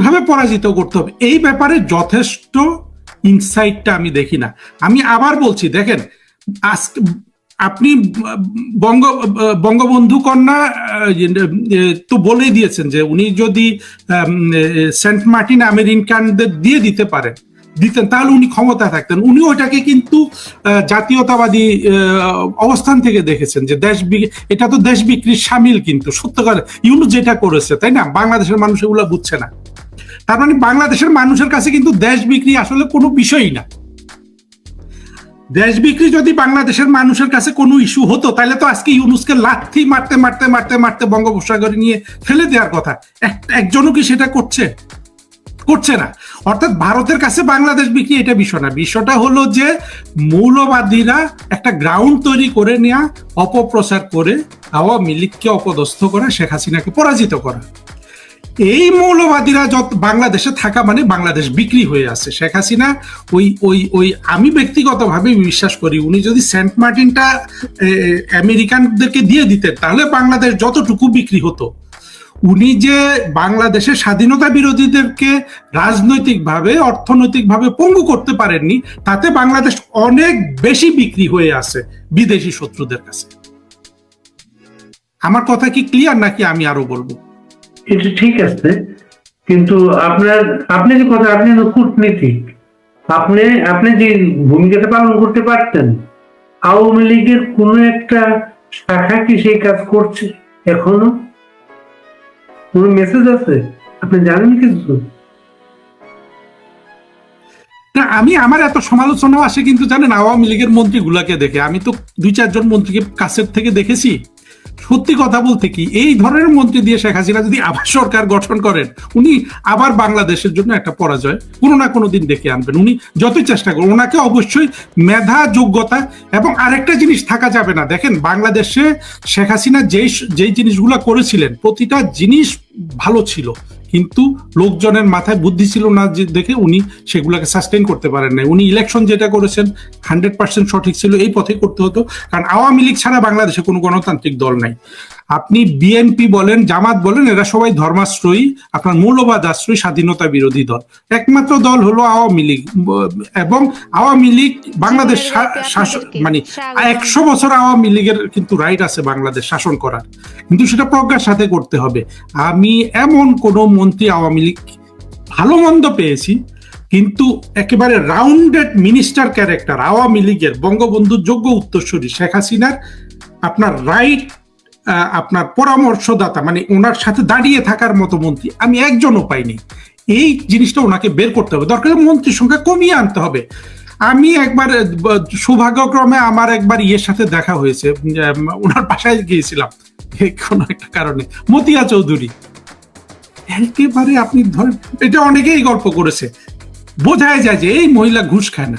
কীভাবে পরাজিত করতে হবে? এই ব্যাপারে যথেষ্ট ইনসাইটটা আমি দেখি না। আমি আবার বলছি, দেখেন, আজকে আপনি বঙ্গ, বঙ্গবন্ধু কন্যা তো বলেই দিয়েছেন যে উনি যদি সেন্ট মার্টিন আমেরিকানদের দিয়ে দিতে পারেন, দিতেন, তাহলে উনি ক্ষমতা থাকতেন। উনি ওইটাকে কিন্তু জাতীয়তাবাদী অবস্থান থেকে দেখেছেন যে দেশ এটা তো দেশ বিক্রির সামিল কিন্তু। সত্যকার, ইউনু যেটা করেছে, তাই না? বাংলাদেশের মানুষ এগুলো বুঝছে না। তার মানে বাংলাদেশের মানুষের কাছে কিন্তু দেশ বিক্রি আসলে কোনো বিষয়ই না। দেশ বিক্রি যদি বাংলাদেশের মানুষের কাছে কোনো ইস্যু হতো, তাহলে তো আজকে ইউনুসকে লাথি মারতে মারতে মারতে মারতে বঙ্গোপসাগরে নিয়ে ফেলে দেওয়ার কথা। একজনও কি সেটা করছে? করছে না। অর্থাৎ ভারতের কাছে বাংলাদেশ বিক্রি এটা বিষয় না। বিষয়টা হলো যে মৌলবাদীরা একটা গ্রাউন্ড তৈরি করে নেওয়া অপপ্রচার করে আওয়ামী লীগকে অপদস্থ করা, শেখ হাসিনাকে পরাজিত করা। এই মৌলবাদীরা যত বাংলাদেশে থাকা মানে বাংলাদেশ বিক্রি হয়ে আছে। শেখ হাসিনা ওই ওই ওই আমি ব্যক্তিগতভাবে বিশ্বাস করি, উনি যদি সেন্ট মার্টিনটা আমেরিকানদেরকে দিয়ে দিতেন, তাহলে বাংলাদেশ যতটুকু বিক্রি হতো। উনি যে বাংলাদেশের স্বাধীনতা বিরোধীদেরকে রাজনৈতিকভাবে, অর্থনৈতিকভাবে পঙ্গু করতে পারেননি, তাতে বাংলাদেশ অনেক বেশি বিক্রি হয়ে আছে বিদেশি শত্রুদের কাছে। আমার কথা কি ক্লিয়ার নাকি আমি আরও বলব? এটা ঠিক আছে, কিন্তু আপনার, আপনি যে কথা, আপনি কূটনীতিক। আপনি আপনি যে ভূমিকাটা পালন করতে পারতেন, আওয়ামী লীগের কোন একটা শাখা কি সেই কাজ করছে এখনও? কোন মেসেজ আছে? আপনি জানেন কিছু? না, আমি, আমার এত সমালোচনা আসে কিন্তু জানেন, আওয়ামী লীগের মন্ত্রীগুলাকে দেখে। আমি তো দুই, চারজন মন্ত্রীকে কাছের থেকে দেখেছি। সত্যি কথা বলতে কি, এই ধরনের মন্ত্রী দিয়ে শেখ হাসিনা যদি আবার সরকার গঠন করেন, উনি আবার বাংলাদেশের জন্য একটা পরাজয়। কোনো না কোনো দিন দেখে আনবেন। উনি যতই চেষ্টা করেন ওনাকে অবশ্যই মেধা, যোগ্যতা এবং আরেকটা জিনিস থাকা যাবে না। দেখেন, বাংলাদেশে শেখ হাসিনা যেই যেই জিনিসগুলো করেছিলেন, প্রতিটা জিনিস ভালো ছিল। কিন্তু লোকজনের মাথায় বুদ্ধি ছিল না যে দেখে উনি সেগুলোকে সাস্টেন করতে পারেন নাই। উনি ইলেকশন যেটা করেছেন হান্ড্রেড পার্সেন্ট সঠিক ছিল, এই পথে করতে হতো। কারণ আওয়ামী লীগ ছাড়া বাংলাদেশে কোনো গণতান্ত্রিক দল নাই। আপনি বিএনপি বলেন জামাত বলেন এরা সবাই ধর্মাশ্রয়ী আপনার মৌলবাদ আশ্রয়ী স্বাধীনতা বিরোধী দল। একমাত্র দল হলো আওয়ামী লীগ। এবং আওয়ামী লীগ বাংলাদেশ শাসন মানে একশো বছর আওয়ামী লীগের কিন্তু রাইট আছে বাংলাদেশ শাসন করার। কিন্তু সেটা প্রজ্ঞার সাথে করতে হবে। আমি এমন কোন মন্ত্রী আওয়ামী লীগ ভালো মন্দ পেয়েছি কিন্তু একেবারে রাউন্ডেড মিনিস্টার ক্যারেক্টার আওয়ামী লীগের বঙ্গবন্ধুর যোগ্য উত্তরসূরি শেখ হাসিনার আপনার রাইট আপনার পরামর্শদাতা মানে ওনার সাথে দাঁড়িয়ে থাকার মতো মন্ত্রী, আমি একজনও পাইনি। এই জিনিসটা ওনাকে বের করতে হবে। দরকার মন্ত্রীর সংখ্যা কমিয়ে আনতে হবে। আমি একবার সৌভাগ্যক্রমে আমার একবার ইয়ের সাথে দেখা হয়েছে। ওনার বাসায় গিয়েছিলাম। কোনো একটা কারণে। মতিয়া চৌধুরী। একেবারে আপনি ধরেন, এটা অনেকেই গল্প করেছে। বোঝায় যায় যে এই মহিলা ঘুষ খায় না।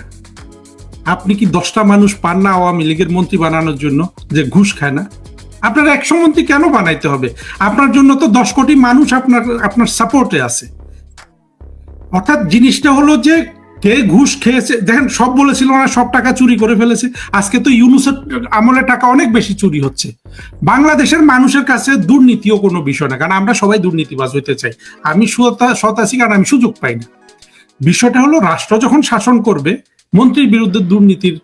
আপনি কি দশটা মানুষ পান না আওয়ামী লীগের মন্ত্রী বানানোর জন্য যে ঘুষ খায় না? আপনার একশো মন্ত্রী কেন বানাইতে হবে? আপনার জন্য তো দশ কোটি মানুষ আপনার আপনার সাপোর্টে আছে। অর্থাৎ জিনিসটা হলো যে কে ঘুষ খেয়েছে, দেখেন সব বলেছিল না, সব টাকা চুরি করে ফেলেছে। আজকে তো ইউনুসের আমলের টাকা অনেক বেশি চুরি হচ্ছে। বাংলাদেশের মানুষের কাছে দুর্নীতিও কোনো বিষয় না, কারণ আমরা সবাই দুর্নীতিবাজ হইতে চাই। আমি সত আছি কারণ আমি সুযোগ পাই না। বিষয়টা হলো, রাষ্ট্র যখন শাসন করবে, মন্ত্রীর বিরুদ্ধে দুর্নীতির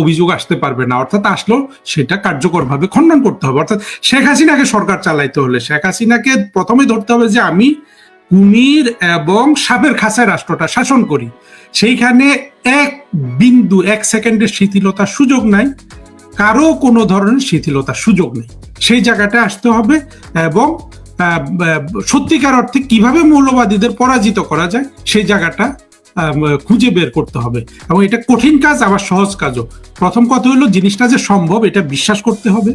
অভিযোগ আসতে পারবে না। অর্থাৎ আসলো, সেটা কার্যকরভাবে খণ্ডন করতে হবে। অর্থাৎ শেখ হাসিনাকে সরকার চালাইতে হলে, শেখ হাসিনাকে প্রথমে ধরতে হবে যে আমি কুমির এবং সাপের খাঁচায় রাষ্ট্রটা শাসন করি। সেইখানে এক বিন্দু, এক সেকেন্ডের শিথিলতার সুযোগ নাই। কারও কোনো ধরনের শিথিলতার সুযোগ নেই। সেই জায়গাটা আসতে হবে এবং সত্যিকার অর্থে কীভাবে মৌলবাদীদের পরাজিত করা যায়, সেই জায়গাটা খুঁজে বের করতে হবে। এবং এটা কঠিন কাজ আবার সহজ কাজও। প্রথম কথা হলো জিনিসটা যে সম্ভব এটা বিশ্বাস করতে হবে।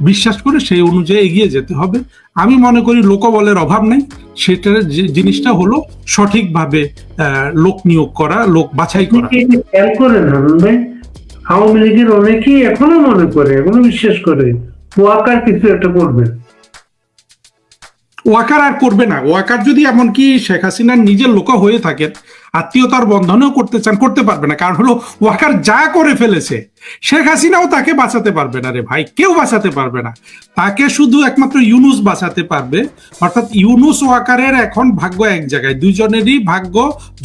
বিশ্বাস করে সেই অনুযায়ী এগিয়ে যেতে হবে। আমি মনে করি লোকবলের অভাব নেই। সেটার জিনিসটা হলো সঠিকভাবে লোক নিয়োগ করা লোক বাছাই করা। আওয়ামী লীগের অনেকেই এখনও মনে করে এখনও বিশ্বাস করে ওয়াকার কিছু একটা করবে। ওয়াকার আর করবে না। ওয়াকার যদি এমনকি শেখ হাসিনার নিজের লোক হয়ে থাকেন আত্মীয়তার বন্ধনেও করতে চান, করতে পারবে না। কারণ হলো ওয়াকার যা করে ফেলেছে, শেখ হাসিনাও তাকে বাঁচাতে পারবে না রে ভাই, কেউ বাঁচাতে পারবে না। তাকে শুধু একমাত্র ইউনুস বাঁচাতে পারবে। অর্থাৎ ইউনুস ওয়াকারের এখন ভাগ্য এক জায়গায়। দুজনেরই ভাগ্য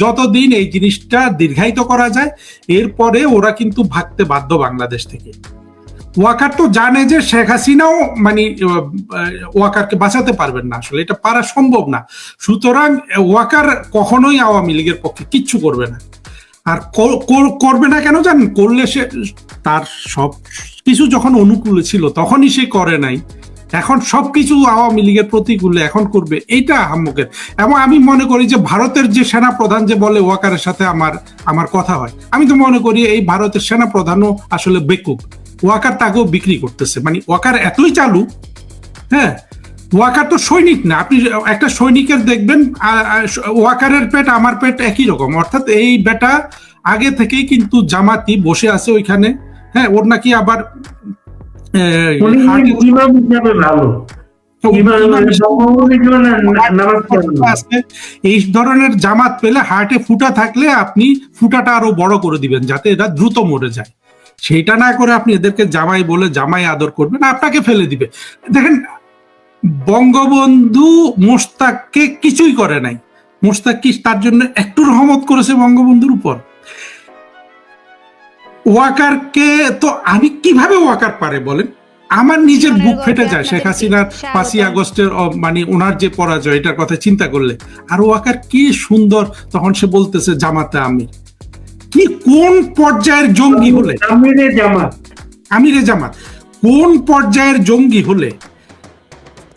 যতদিন এই জিনিসটা দীর্ঘায়িত করা যায়, এরপরে ওরা কিন্তু ভাগতে বাধ্য বাংলাদেশ থেকে। ওয়াকার তো জানে যে শেখ হাসিনাও মানে ওয়াকারকে বাঁচাতে পারবেন না আসলে, এটা পারা সম্ভব না। সুতরাং ওয়াকার কখনোই আওয়ামী লীগের পক্ষে কিচ্ছু করবে না। আর কর- কর- করবে না কেন জানেন? করলে সে, তার সব কিছু যখন অনুকূলে ছিল, তখনই সে করে নাই। এখন সবকিছু আওয়ামী লীগের প্রতিকূলে এখন করবে, এইটা আহম্মকের। এবং আমি মনে করি যে ভারতের যে সেনা প্রধান যে বলে ওয়াকারের সাথে আমার আমার কথা হয়, আমি তো মনে করি এই ভারতের সেনা প্রধানও আসলে বেকুব। ওয়াকার তাকেও বিক্রি করতেছে। মানে ওয়াকার এতই চালু হ্যাঁ ওয়াকার তো সৈনিক না। আপনি একটা সৈনিকের দেখবেন ওয়াকারের পেট আমার পেট একই রকম। অর্থাৎ এই বেটা আগে থেকেই কিন্তু জামাতি বসে আছে ওইখানে হ্যাঁ ওর নাকি আবার এই ধরনের জামাত পেলে হার্টে ফুটা থাকলে আপনি ফুটাটা আরও বড় করে দিবেন যাতে এরা দ্রুত মরে যায়। সেইটা না করে আপনি এদেরকে জামাই বলে জামাই আদর করবেন আপনাকে ফেলে দিবে। দেখেন বঙ্গবন্ধু মোস্তাককে কিছুই করে নাই। মোস্তাক কি তার জন্য একটু রহমত করেছে বঙ্গবন্ধুর উপর? ওয়াকারকে তো আমি কীভাবে ওয়াকার পারে বলেন? আমার নিজের বুক ফেটে যায়। শেখ হাসিনার পাঁচই আগস্টের মানে ওনার যে পরাজয় এটার কথা চিন্তা করলে। আর ওয়াকার কি সুন্দর তখন সে বলতেছে জামাতে আমি কি কোন পর্যায়ের জঙ্গি হলে? আমিরে জামাত। আমিরে জামাত। কোন পর্যায়ের জঙ্গি হলে?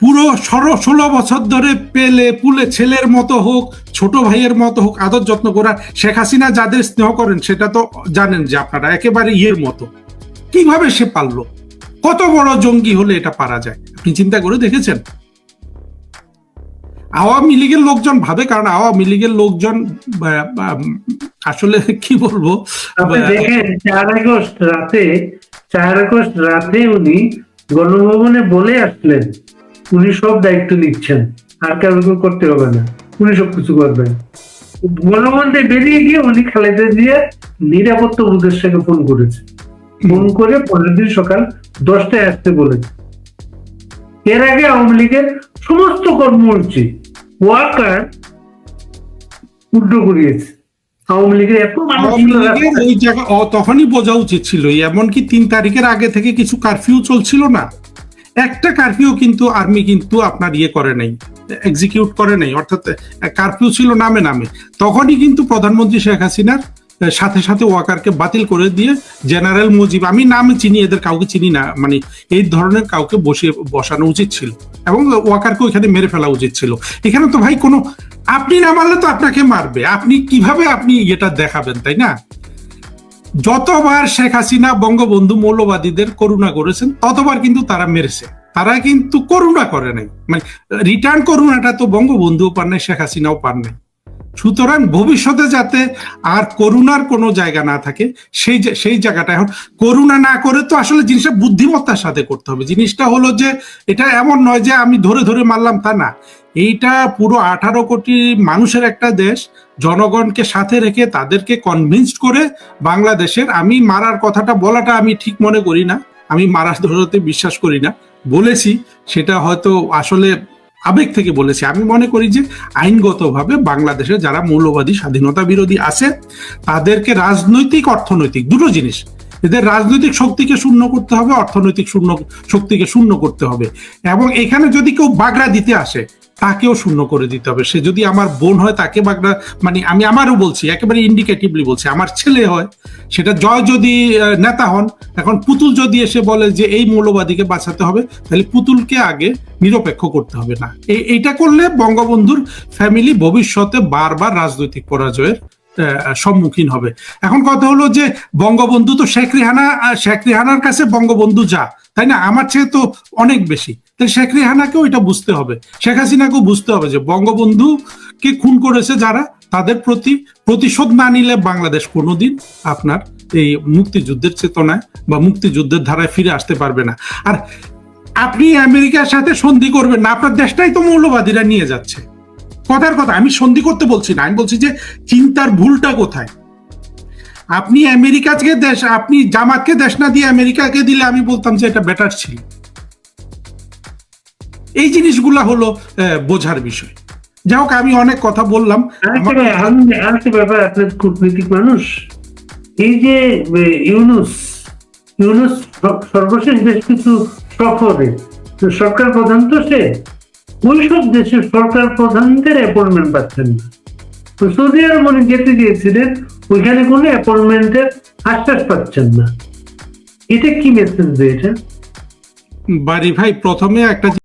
পুরো ষোলো ষোলো বছর ধরে পেলে পুলে ছেলের মতো হোক ছোট ভাইয়ের মতো হোক আদর যত্ন করা শেখ হাসিনা যাদের স্নেহ করেন সেটা তো জানেন যে আপনারা একেবারে ইয়ের মতো। কীভাবে সে পারল? কত বড় জঙ্গি হলে এটা পারা যায়? আপনি চিন্তা করে দেখেছেন? আওয়ামী লীগের লোকজন ভাবে কারণ আওয়ামী লীগের লোকজন আসলে কি বলব? দেখেন চার আগস্ট রাতে চার আগস্ট রাতে উনি গণভবনে বলে আসলেন উনি সব দায়িত্ব নিচ্ছেন আর কারও করতে হবে না উনি সব কিছু করবেন। গণভবনে বেরিয়ে গিয়ে উনি খালেদা দিয়ে নিরাপত্তা উপদেষ্টাকে ফোন করেছে। ফোন করে পরের দিন সকাল দশটায় আসতে বলেছে। এর আগে আওয়ামী লীগের সমস্ত কর্মসূচি ওয়ার্কার উল্টো করিয়েছে। আওয়ামী লীগের এত। ওই জায়গা তখনই বোঝা উচিত ছিল এমনকি তিন তারিখের আগে থেকে কিছু কারফিউ চলছিল না। একটা কারফিউ কিন্তু আর্মি কিন্তু আপনার ইয়ে করে নাই এক্সিকিউট করে নাই অর্থাৎ কারফিউ ছিল নামে নামে। তখনই কিন্তু প্রধানমন্ত্রী শেখ হাসিনার সাথে সাথে ওয়াকারকে বাতিল করে দিয়ে জেনারেল মুজিব, আমি নাম চিনি, এদের কাউকে চিনি না মানে এই ধরনের কাউকে বসিয়ে বসানো উচিত ছিল। এবং ওয়াকারকে ওইখানে মেরে ফেলা উচিত ছিল। এখানে তো ভাই কোনো, আপনি না মারলে তো আপনাকে মারবে। আপনি কীভাবে আপনি এটা দেখাবেন, তাই না? যতবার শেখ হাসিনা বঙ্গবন্ধু মৌলবাদীদের করুণা করেছেন, ততবার কিন্তু তারা মেরেছে। তারা কিন্তু করুণা করে নাই। মানে রিটার্ন করুণাটা তো বঙ্গবন্ধুও পান নাই, শেখ হাসিনাও পান নাই। সুতরাং ভবিষ্যতে যাতে আর করুণার কোনো জায়গা না থাকে, সেই সেই জায়গাটা এখন করুণা না করে তো আসলে জিনিসটা বুদ্ধিমত্তার সাথে করতে হবে। জিনিসটা হলো যে এটা এমন নয় যে আমি ধরে ধরে মারলাম তা না। এইটা পুরো আঠারো কোটি মানুষের একটা দেশ, জনগণকে সাথে রেখে তাদেরকে কনভিন্সড করে বাংলাদেশের আমি মারার কথাটা বলাটা আমি ঠিক মনে করি না, আমি মারার ধরতে বিশ্বাস করি না। বলেছি, সেটা হয়তো আসলে আবেগ থেকে বলেছি, আমি মনে করি যে আইনগতভাবে বাংলাদেশে যারা মৌলবাদী স্বাধীনতা বিরোধী আছে, তাদেরকে রাজনৈতিক, অর্থনৈতিক দুটো জিনিস এদের রাজনৈতিক শক্তিকে শূন্য করতে হবে, অর্থনৈতিক শূন্য, শক্তিকে শূন্য করতে হবে। এবং এখানে যদি কেউ বাগড়া দিতে আসে, তাকেও শূন্য করে দিতে হবে। সে যদি আমার বোন হয়, তাকে বাগড়া মানে আমি আমারও বলছি, একেবারে ইন্ডিকেটিভলি বলছি, আমার ছেলে হয়, সেটা জয় যদি নেতা হন, এখন পুতুল যদি এসে বলে যে এই মৌলবাদীকে বাঁচাতে হবে, তাহলে পুতুলকে আগে নিরপেক্ষ করতে হবে না। এই- এইটা করলে বঙ্গবন্ধুর ফ্যামিলি ভবিষ্যতে বারবার রাজনৈতিক পরাজয়ের সম্মুখীন হবে। এখন কথা হলো যে বঙ্গবন্ধু তো শেখ রেহানা শেখ রেহানার কাছে বঙ্গবন্ধু যা, তাই না? আমার চেয়ে তো অনেক বেশি। তাই শেখ রেহানাকেও এটা বুঝতে হবে। শেখ হাসিনাকেও বুঝতে হবে যে বঙ্গবন্ধুকে খুন করেছে যারা, তাদের প্রতি প্রতিশোধ না নিলে বাংলাদেশ কোনোদিন আপনার এই মুক্তিযুদ্ধের চেতনায় বা মুক্তিযুদ্ধের ধারায় ফিরে আসতে পারবে না। আর আপনি আমেরিকার সাথে সন্ধি করবেন না, আপনার দেশটাই তো মৌলবাদীরা নিয়ে যাচ্ছে। কথার কথা আমি সন্ধি করতে বলছি না আমি বলছি যে চিন্তার ভুলটা কোথায়? আপনি আমেরিকাকে দেশ আপনি জামাতকে দেশ না দিয়ে আমেরিকাকে দিলে আমি বলতাম যে এটা বেটার ছিল। এই জিনিসগুলা হলো বোঝার বিষয়। যাই হোক আমি অনেক কথা বললাম। আরেকটা ব্যাপার, আপনার কূটনীতিক মানুষ এই যে ইউনুস ইউনুস সর্বশেষ বেশ কিছু সফরে সরকার প্রধান তো সে ওই সব দেশের সরকার প্রধানদের অ্যাপয়েন্টমেন্ট পাচ্ছেন না। তো সৌদি আরব উনি যেতে গিয়েছিলেন ওইখানে কোনো অ্যাপয়েন্টমেন্টের আশ্বাস পাচ্ছেন না। এটা কি মেসেজ দিয়েছেন? বাড়ি ভাই, প্রথমে একটা